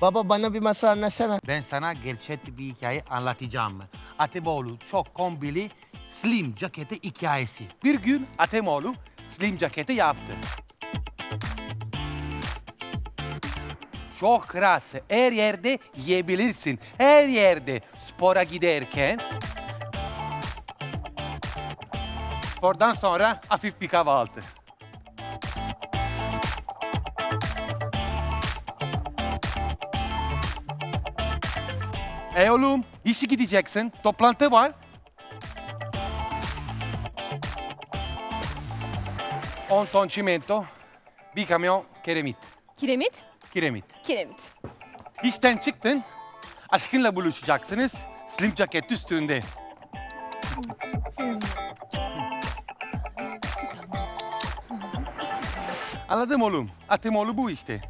Baba bana bir masal anlatsana. Ben sana gerçek bir hikaye anlatacağım. Atemoğlu çok kombili slim ceketi hikayesi. Bir gün Atemoğlu slim ceketi yaptı. Çok rahat, her yerde yiyebilirsin. Her yerde spora giderken. Spordan sonra hafif bir kahvaltı. Ey oğlum, işe gideceksin. Toplantı var. On ton çimento, bir kamyon kiremit. Kiremit, Kiremit. kiremit. İşten çıktın, aşkınla buluşacaksınız. Slim ceket üstünde. Anladım oğlum. Atemoğlu bu işte.